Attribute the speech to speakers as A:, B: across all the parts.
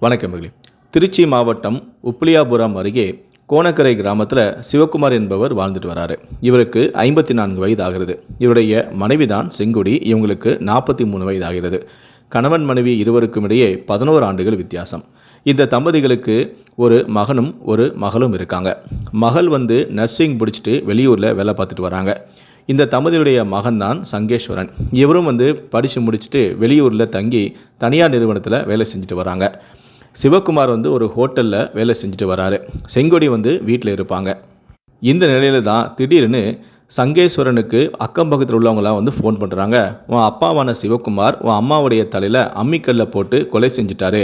A: வணக்கம் மகளிர் திருச்சி மாவட்டம் உப்பிலியாபுரம் அருகே கோணக்கரை கிராமத்தில் சிவகுமார் என்பவர் வாழ்ந்துட்டு வராரு. இவருக்கு ஐம்பத்தி நான்கு வயது ஆகிறது இவருடைய மனைவிதான் செங்குடி. இவங்களுக்கு நாற்பத்தி மூணு வயது ஆகிறது கணவன் மனைவி இருவருக்கும் இடையே பதினோரு ஆண்டுகள் வித்தியாசம். இந்த தம்பதிகளுக்கு ஒரு மகனும் ஒரு மகளும் இருக்காங்க. மகள் வந்து நர்சிங் பிடிச்சிட்டு வெளியூரில் வேலை பார்த்துட்டு வராங்க. இந்த தம்பதியுடைய மகன்தான் சங்கேஸ்வரன். இவரும் வந்து படித்து முடிச்சுட்டு வெளியூரில் தங்கி தனியார் நிறுவனத்தில் வேலை செஞ்சுட்டு வராங்க. சிவகுமார் வந்து ஒரு ஹோட்டலில் வேலை செஞ்சுட்டு வராரு. செங்கொடி வந்து வீட்டில் இருப்பாங்க. இந்த நிலையில தான் திடீர்னு சங்கேஸ்வரனுக்கு அக்கம் பக்கத்தில் உள்ளவங்களாம் வந்து ஃபோன் பண்ணுறாங்க உன் அப்பாவான சிவகுமார் உன் அம்மாவுடைய தலையில் அம்மிக்கல்ல போட்டு கொலை செஞ்சுட்டாரு.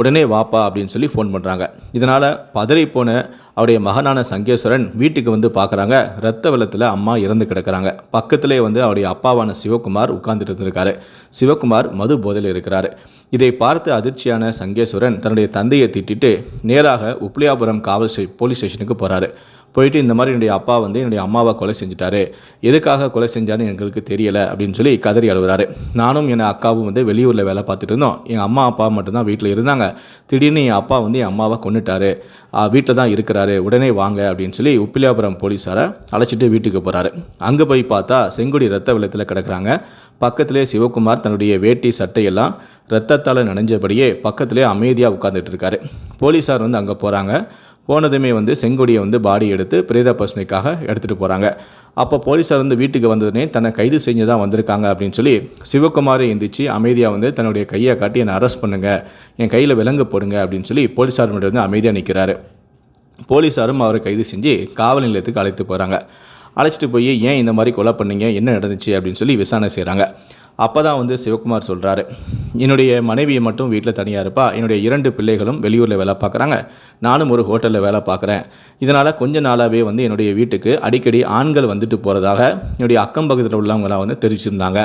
A: உடனே வாப்பா அப்படின்னு சொல்லி ஃபோன் பண்ணுறாங்க இதனால் பதறி போன அவருடைய மகனான சங்கேஸ்வரன் வீட்டுக்கு வந்து பார்க்குறாங்க ரத்த வெள்ளத்தில் அம்மா இறந்து கிடக்கிறாங்க. பக்கத்திலே வந்து அவருடைய அப்பாவான சிவகுமார் உட்கார்ந்துட்டு இருந்திருக்காரு. சிவகுமார் மது போதையில் இருக்கிறாரு. இதை பார்த்து அதிர்ச்சியான சங்கேஸ்வரன் தன்னுடைய தந்தையை திட்டிட்டு நேராக உப்ளியாபுரம் காவல் ஸ்டே போலீஸ் ஸ்டேஷனுக்கு போகிறாரு போயிட்டு இந்த மாதிரி என்னுடைய அப்பா வந்து என்னுடைய அம்மாவை கொலை செஞ்சுட்டாரு. எதுக்காக கொலை செஞ்சான்னு எங்களுக்கு தெரியலை அப்படின்னு சொல்லி கதறி அழுகிறாரு. நானும் என் அக்காவும் வந்து வெளியூரில் வேலை பார்த்துட்டு இருந்தோம். எங்கள் அம்மா அப்பா மட்டும்தான் வீட்டில் இருந்தாங்க. திடீர்னு என் அப்பா வந்து என் அம்மாவை கொண்டுட்டாரு வீட்டில் தான் இருக்கிறாரு. உடனே வாங்க அப்படின்னு சொல்லி உப்பிலியாபுரம் போலீஸாரை அழைச்சிட்டு வீட்டுக்கு போகிறாரு அங்கே போய் பார்த்தா செங்குடி ரத்த வெள்ளத்தில் கிடக்குறாங்க. பக்கத்திலே சிவகுமார் தன்னுடைய வேட்டி சட்டையெல்லாம் ரத்தத்தால் நனைஞ்சபடியே பக்கத்திலே அமைதியாக உட்காந்துட்டு இருக்காரு. போலீஸார் வந்து அங்கே போகிறாங்க போனதுமே வந்து செங்கொடியை வந்து பாடி எடுத்து பிரேத பசுமைக்காக எடுத்துகிட்டு போகிறாங்க அப்போ போலீஸார் வந்து வீட்டுக்கு வந்ததுனே தன்னை கைது செஞ்சு தான் வந்திருக்காங்க அப்படின்னு சொல்லி சிவகுமாரை எந்திரிச்சு அமைதியாக வந்து தன்னுடைய கையை காட்டி என்னை அரெஸ்ட் பண்ணுங்கள் என் கையில் விலங்கு போடுங்க. அப்படின்னு சொல்லி போலீஸார் முன்னாடி வந்து அமைதியாக நிற்கிறாரு போலீஸாரும் அவரை கைது செஞ்சு காவல் நிலையத்துக்கு அழைத்து போகிறாங்க அழைச்சிட்டு போய் ஏன் இந்த மாதிரி கொலை பண்ணீங்க? என்ன நடந்துச்சு? அப்படின்னு சொல்லி விசாரணை செய்கிறாங்க அப்போ தான் வந்து சிவகுமார் சொல்கிறாரு என்னுடைய மனைவியை மட்டும் வீட்டில் தனியாக இருப்பா என்னுடைய இரண்டு பிள்ளைகளும் வெளியூரில் வேலை பார்க்குறாங்க நானும் ஒரு ஹோட்டலில் வேலை பார்க்குறேன். இதனால் கொஞ்ச நாளாகவே வந்து என்னுடைய வீட்டுக்கு அடிக்கடி ஆண்கள் வந்துட்டு போகிறதாக என்னுடைய அக்கம் பக்கத்தில் உள்ளவங்களாம் வந்து தெரிவிச்சிருந்தாங்க.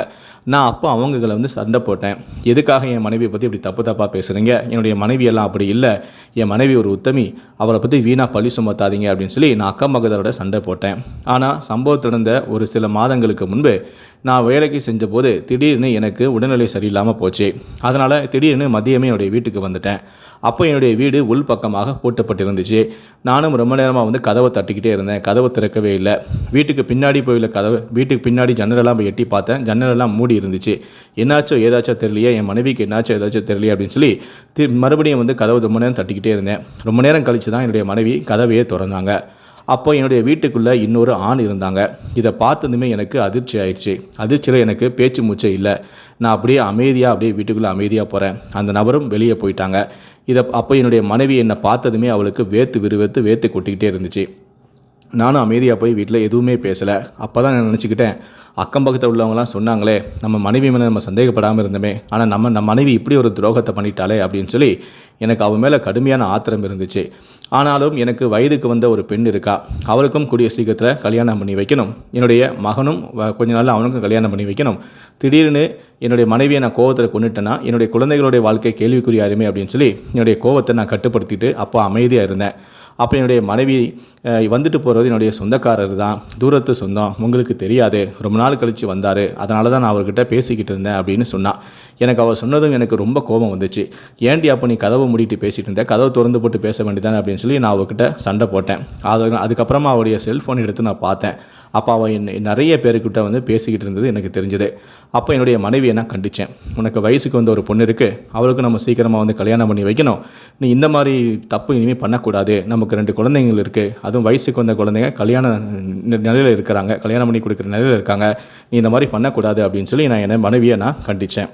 A: நான் அப்போ அவங்களை வந்து சண்டை போட்டேன். எதுக்காக என் மனைவியை பற்றி இப்படி தப்பு தப்பாக பேசுகிறீங்க என்னுடைய மனைவியெல்லாம் அப்படி இல்லை. என் மனைவி ஒரு உத்தமி. அவளை பற்றி வீணாக பழி சுமத்தாதீங்க அப்படின்னு சொல்லி நான் அக்கம் பக்கத்தோட சண்டை போட்டேன். ஆனால் சம்பவம் நடந்த ஒரு சில மாதங்களுக்கு முன்பு நான் வேலைக்கு செஞ்சபோது திடீர்னு எனக்கு உடல்நிலை சரியில்லாமல் போச்சு. அதனால் திடீர்னு மதியமே என்னுடைய வீட்டுக்கு வந்துட்டேன். அப்போ என்னுடைய வீடு உள் பக்கமாக பூட்டப்பட்டிருந்துச்சு. நானும் ரொம்ப நேரமாக வந்து கதவை தட்டிக்கிட்டே இருந்தேன். கதவை திறக்கவே இல்லை. வீட்டுக்கு பின்னாடி போயில கதவு வீட்டுக்கு பின்னாடி ஜன்னலெல்லாம் போய் எட்டி பார்த்தேன். ஜன்னலெல்லாம் மூடி இருந்துச்சு. என்னாச்சோ ஏதாச்சும் தெரியலையே. என் மனைவிக்கு என்னாச்சோ ஏதாச்சும் தெரியலையே அப்படின்னு சொல்லி தி மறுபடியும் வந்து கதவை ரொம்ப நேரம் தட்டிக்கிட்டே இருந்தேன். ரொம்ப நேரம் கழித்து தான் என்னுடைய மனைவி கதவையே திறந்தாங்க. அப்போ என்னுடைய வீட்டுக்குள்ளே இன்னொரு ஆண் இருந்தாங்க. இதை பார்த்ததுமே எனக்கு அதிர்ச்சி ஆயிடுச்சு. அதிர்ச்சியில் எனக்கு பேச்சு மூச்சே இல்லை. நான் அப்படியே அமைதியாக அப்படியே வீட்டுக்குள்ளே அமைதியாக போகிறேன் அந்த நபரும் வெளியே போயிட்டாங்க. இதை அப்போ என்னுடைய மனைவி என்னை பார்த்ததுமே அவளுக்கு வேத்து விறுவேத்து வேத்து கொட்டிக்கிட்டே இருந்துச்சு. நானும் அமைதியாக போய் வீட்டில் எதுவுமே பேசலை. அப்போ தான் நான் நினச்சிக்கிட்டேன் அக்கம் பக்கத்தில் உள்ளவங்களாம் சொன்னாங்களே நம்ம மனைவி மேலே நம்ம சந்தேகப்படாமல் இருந்தோமே ஆனால் நம்ம நம்ம மனைவி இப்படி ஒரு துரோகத்தை பண்ணிட்டாலே அப்படின்னு சொல்லி எனக்கு அவன் மேலே கடுமையான ஆத்திரம் இருந்துச்சு. ஆனாலும் எனக்கு வயதுக்கு வந்த ஒரு பெண் இருக்கா அவளுக்கும் கூடிய சீக்கிரத்தில் கல்யாணம் பண்ணி வைக்கணும். என்னுடைய மகனும் வ- கொஞ்ச நாளில் அவனுக்கும் கல்யாணம் பண்ணி வைக்கணும். திடீர்னு என்னுடைய மனைவியை நான் கோவத்தில் கொண்டுட்டேன்னா என்னுடைய குழந்தைகளுடைய வாழ்க்கை கேள்விக்குறியாருமே அப்படின்னு சொல்லி என்னுடைய கோவத்தை நான் கட்டுப்படுத்திட்டு அப்போ அமைதியாக இருந்தேன். அப்போ என்னுடைய மனைவி வந்துட்டு போகிறது என்னுடைய சொந்தக்காரர் தான். தூரத்து சொந்தம். உங்களுக்கு தெரியாது. ரொம்ப நாள் கழித்து வந்தார். அதனால தான் நான் அவர்கிட்ட பேசிக்கிட்டு இருந்தேன் அப்படின்னு சொன்னான் எனக்கு அவர் சொன்னதும் எனக்கு ரொம்ப கோபம் வந்துச்சு. ஏன்டி அப்போ நீ கதவை மூடிட்டு பேசிகிட்டு இருந்தேன் கதவை திறந்து போட்டு பேச வேண்டியதானே? அப்படின்னு சொல்லி நான் அவர்கிட்ட சண்டை போட்டேன். அது அதுக்கப்புறமா அவருடைய செல்ஃபோன் எடுத்து நான் பார்த்தேன். அப்போ அவன் நிறைய பேருக்கிட்ட வந்து பேசிக்கிட்டு இருந்தது எனக்கு தெரிஞ்சது. அப்போ என்னுடைய மனைவியை நான் கண்டித்தேன் உனக்கு வயசுக்கு வந்த ஒரு பொண்ணு இருக்குது அவளுக்கு நம்ம சீக்கிரமாக வந்து கல்யாணம் பண்ணி வைக்கணும். நீ இந்த மாதிரி தப்பு இனிமேல் பண்ணக்கூடாது. நமக்கு ரெண்டு குழந்தைங்கள் இருக்குது அதுவும் வயசுக்கு வந்த குழந்தைங்க கல்யாண நிலையில் இருக்கிறாங்க. கல்யாணம் பண்ணி கொடுக்குற நிலையில் இருக்காங்க. நீ இந்த மாதிரி பண்ணக்கூடாது அப்படின்னு சொல்லி நான் என் மனைவியை நான் கண்டித்தேன்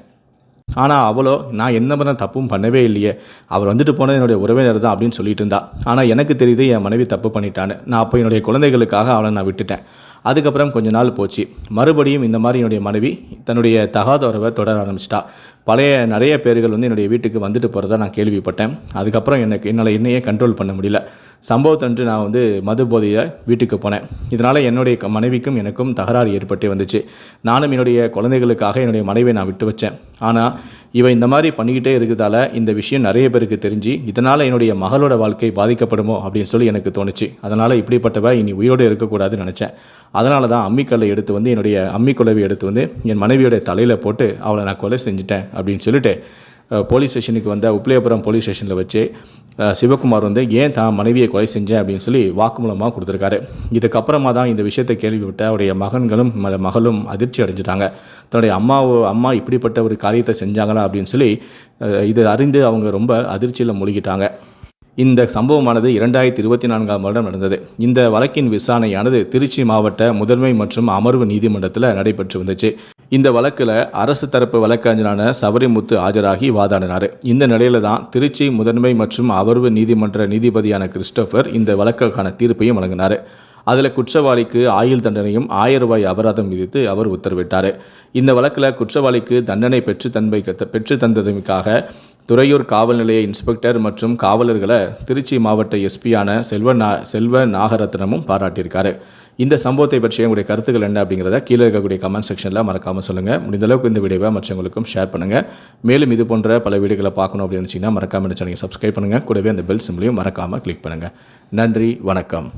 A: ஆனால் அவளோ நான் என்ன பண்ண தப்பும் பண்ணவே இல்லையே. அவர் வந்துட்டு போனது என்னுடைய உறவினர் தான் அப்படின்னு சொல்லிட்டு இருந்தா. ஆனால் எனக்கு தெரியுது என் மனைவி தப்பு பண்ணிட்டான்னு. நான் அப்போ என்னுடைய குழந்தைகளுக்காக அவளை நான் விட்டுட்டேன். அதுக்கப்புறம் கொஞ்ச நாள் போச்சு. மறுபடியும் இந்த மாதிரி என்னுடைய மனைவி தன்னுடைய தகாத உறவை தொடர ஆரம்பிச்சிட்டா. பழைய நிறைய பேர்கள் வந்து என்னுடைய வீட்டுக்கு வந்துட்டு போகிறதா நான் கேள்விப்பட்டேன். அதுக்கப்புறம் எனக்கு என்னால் என்னையே கண்ட்ரோல் பண்ண முடியல. சம்பவத்தன்று நான் வந்து மது போதையை வீட்டுக்கு போனேன். இதனால் என்னுடைய க- மனைவிக்கும் எனக்கும் தகராறு ஏற்பட்டு வந்துச்சு. நானும் என்னுடைய குழந்தைகளுக்காக என்னுடைய மனைவியை நான் விட்டு வச்சேன். ஆனால் இவன் இந்த மாதிரி பண்ணிக்கிட்டே இருக்கிறதால இந்த விஷயம் நிறைய பேருக்கு தெரிஞ்சு இதனால் என்னுடைய மகளோட வாழ்க்கை பாதிக்கப்படுமோ அப்படின்னு சொல்லி எனக்கு தோணுச்சு. அதனால் இப்படிப்பட்டவ இனி உயிரோடு இருக்கக்கூடாதுன்னு நினச்சேன். அதனால தான் அம்மிக்கல்லை எடுத்து வந்து என்னுடைய அம்மிக்குழவி எடுத்து வந்து என் மனைவியோட தலையில் போட்டு அவளை நான் கொலை செஞ்சுட்டேன் அப்படின்னு சொல்லிட்டு போலீஸ் ஸ்டேஷனுக்கு வந்த உப்பிலியபுரம் போலீஸ் ஸ்டேஷனில் வச்சு சிவகுமார் வந்து ஏன் தான் மனைவியை கொலை செஞ்சேன் அப்படின்னு சொல்லி வாக்குமூலமாக கொடுத்துருக்காரு. இதுக்கப்புறமா தான் இந்த விஷயத்தை கேள்விப்பட்ட அவருடைய மகன்களும் மகளும் அதிர்ச்சி அடைஞ்சிட்டாங்க. தன்னுடைய அம்மா அம்மா இப்படிப்பட்ட ஒரு காரியத்தை செஞ்சாங்களா? அப்படின்னு சொல்லி இதை இது அறிந்து அவங்க ரொம்ப அதிர்ச்சியில் மூழ்கிட்டாங்க. இந்த சம்பவமானது இரண்டாயிரத்தி இருபத்தி நான்காம் வருடம் நடந்தது. இந்த வழக்கின் விசாரணையானது திருச்சி மாவட்ட முதன்மை மற்றும் அமர்வு நீதிமன்றத்தில் நடைபெற்று வந்துச்சு. இந்த வழக்கில் அரசு தரப்பு வழக்கறிஞரான சபரிமுத்து ஆஜராகி வாதாடினார். இந்த நிலையில தான் திருச்சி முதன்மை மற்றும் அமர்வு நீதிமன்ற நீதிபதியான கிறிஸ்டோபர் இந்த வழக்குக்கான தீர்ப்பையும் வழங்கினார். அதில் குற்றவாளிக்கு ஆயுள் தண்டனையும் ஆயிரம் ரூபாய் அபராதம் விதித்து அவர் உத்தரவிட்டார். இந்த வழக்கில் குற்றவாளிக்கு தண்டனை பெற்று தன்மை பெற்று தந்ததுக்காக துறையூர் காவல் நிலைய இன்ஸ்பெக்டர் மற்றும் காவலர்களை திருச்சி மாவட்ட எஸ்பியான செல்வ நா செல்வ நாகரத்னமும் பாராட்டியிருக்காரு. இந்த சம்பவத்தை பற்றிய உங்களுடைய கருத்துக்கள் என்ன அப்படிங்கிறத கீழே இருக்கக்கூடிய கமெண்ட் செக்ஷனில் மறக்காமல் சொல்லுங்கள் முடிந்த அளவுக்கு இந்த வீடியோவை மற்றவங்களுக்கும் ஷேர் பண்ணுங்கள் மேலும் இது போன்ற பல வீடியோக்களை பார்க்கணும் அப்படின்னு நினச்சிங்கன்னா மறக்காமல் சேனலை சப்ஸ்கிரைப் பண்ணுங்கள் கூடவே அந்த பெல் சிம்லையும் மறக்காமல் கிளிக் பண்ணுங்கள் நன்றி வணக்கம்.